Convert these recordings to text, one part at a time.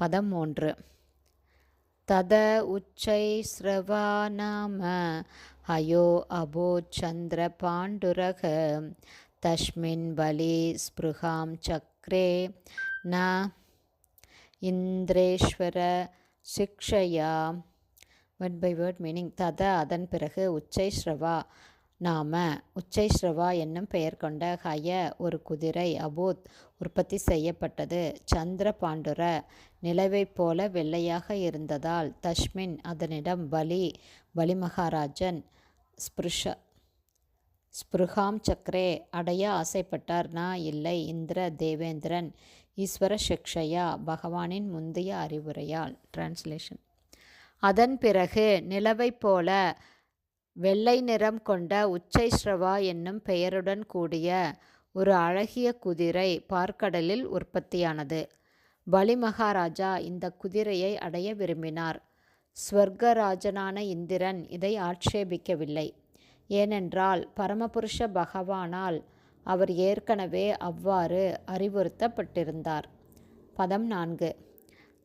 பதம் மூன்று தத உச்சைஸ்ரவா நாம ஹயோ அபோ சந்திர பாண்டுரக தஸ்மின் பலி ஸ்பிருகாம் சக்ரே ந இந்திரேஸ்வர சிக்ஷயா. வேர்ட் பை வேர்ட் மீனிங் தத அதன் பிறகு உச்சை ஸ்ரவா. நாம உச்சைஸ்ரவா என்னும் பெயர் கொண்ட ஹய ஒரு குதிரை அபோத் உற்பத்தி செய்யப்பட்டது. சந்திர பாண்டுர நிலவைப் போல வெள்ளையாக இருந்ததால் தஷ்மின் அதனிடம் பலி பலிமகாராஜன் ஸ்பிருஷ ஸ்பிருகாம் சக்ரே அடைய ஆசைப்பட்டார். நான் இல்லை இந்திர தேவேந்திரன் ஈஸ்வர சிக்ஷையா பகவானின் முந்தைய அறிவுரையால். டிரான்ஸ்லேஷன் அதன் பிறகு நிலவைப் போல வெள்ளை நிறம் கொண்ட உச்சைஸ்ரவா என்னும் பெயருடன் கூடிய ஒரு அழகிய குதிரை பார்க்கடலில் உற்பத்தியானது. பலி மகாராஜா இந்த குதிரையை அடைய விரும்பினார். ஸ்வர்கராஜனான இந்திரன் இதை ஆட்சேபிக்கவில்லை. ஏனென்றால் பரமபுருஷ பகவானால் அவர் ஏற்கனவே அவ்வாறு அறிவுறுத்தப்பட்டிருந்தார். பதம் நான்கு.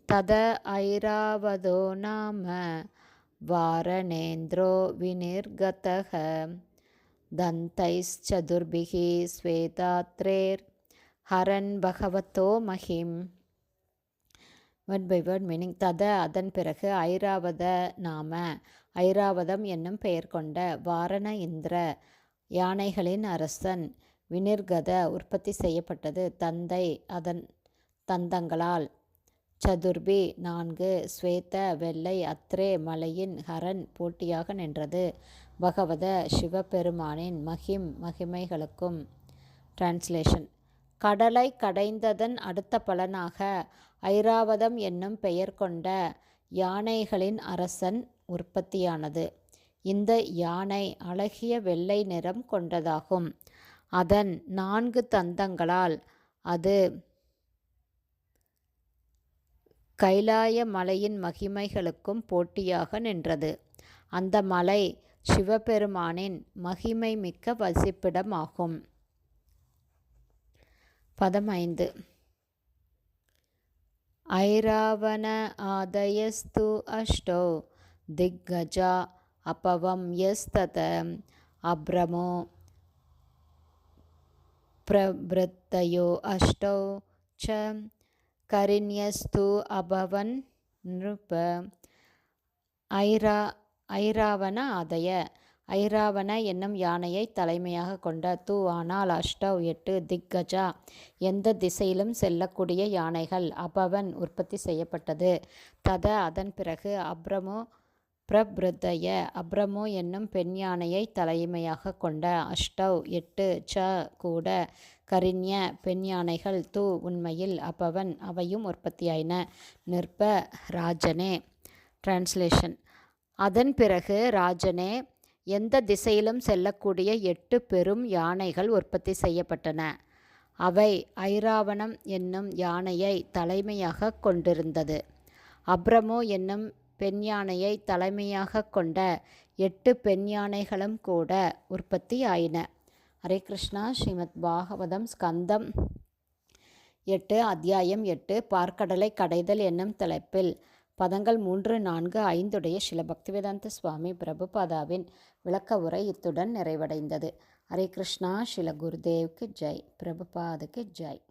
தத ஐராவதோ நாம वारणेन्द्रो विनिर्गतः दन्तैश्चतुर्भिः ஸ்வேதாத்ரேர் பகவத்தோ மஹிம் வேர்ட் பை வேர்ட் மீனிங் தத அதன் பிறகு ஐராவத நாம ஐராவதம் என்னும் பெயர் கொண்ட வாரண இந்திர யானைகளின் அரசன் வினிர்கத உற்பத்தி செய்யப்பட்டது தந்தை அதன் தந்தங்களால் சதுர்பி நான்கு ஸ்வேத வெள்ளை அத்ரே மலையின் ஹரன் போட்டியாக நின்றது. பகவத சிவபெருமானின் மகிம் மகிமைகளுக்கும். டிரான்ஸ்லேஷன் கடலை கடைந்ததன் அடுத்த பலனாக ஐராவதம் என்னும் பெயர் கொண்ட யானைகளின் அரசன் உற்பத்தியானது. இந்த யானை அழகிய வெள்ளை நிறம் கொண்டதாகும். அதன் நான்கு தந்தங்களால் அது கைலாய மலையின் மகிமைகளுக்கும் போட்டியாக நின்றது. அந்த மலை சிவபெருமானின் மகிமை மிக்க வசிப்பிடமாகும். பதம் ஐந்து. ஐராவண ஆதயஸ்து அஷ்டோ திக்கஜா அப்பவம் எஸ்தத அப்ரமோ பிரபிருத்தயோ அஷ்டோ ச கரிண்யஸ்து அபவன் நிருப. ஐரா ஐராவண ஆதய. ஐராவண என்னும் யானையை தலைமையாக கொண்ட தூ ஆனால் அஷ்டவ் எட்டு திக்கஜா. எந்த திசையிலும் செல்லக்கூடிய யானைகள் அபவன் உற்பத்தி செய்யப்பட்டது. தத அதன் பிறகு அப்ரமோ பிரபிருத்தய அப்ரமோ என்னும் பெண் யானையை தலைமையாக கொண்ட அஷ்டவ் எட்டு ச கூட கரிண்ய பெண் யானைகள் தூ உண்மையில் அப்பவன் அவையும் உற்பத்தியாயின. நிற்ப ராஜனே. டிரான்ஸ்லேஷன் அதன் பிறகு ராஜனே எந்த திசையிலும் செல்லக்கூடிய எட்டு பெரும் யானைகள் உற்பத்தி செய்யப்பட்டன. அவை ஐராவணம் என்னும் யானையை தலைமையாக கொண்டிருந்தது. அப்ரமோ என்னும் பெண் யானையை தலைமையாக கொண்ட எட்டு பெண் யானைகளும் கூட உற்பத்தி ஆயின ஹரே கிருஷ்ணா. ஸ்ரீமத் பாகவதம் ஸ்கந்தம் எட்டு அத்தியாயம் எட்டு பார்க்கடலை கடைதல் என்னும் தலைப்பில் பதங்கள் மூன்று நான்கு ஐந்துடைய சில பக்திவேதாந்த சுவாமி பிரபுபாதாவின் விளக்க உரை இத்துடன் நிறைவடைந்தது. ஹரே கிருஷ்ணா. ஸ்ரீல குருதேவுக்கு ஜெய். பிரபுபாதுக்கு ஜெய்.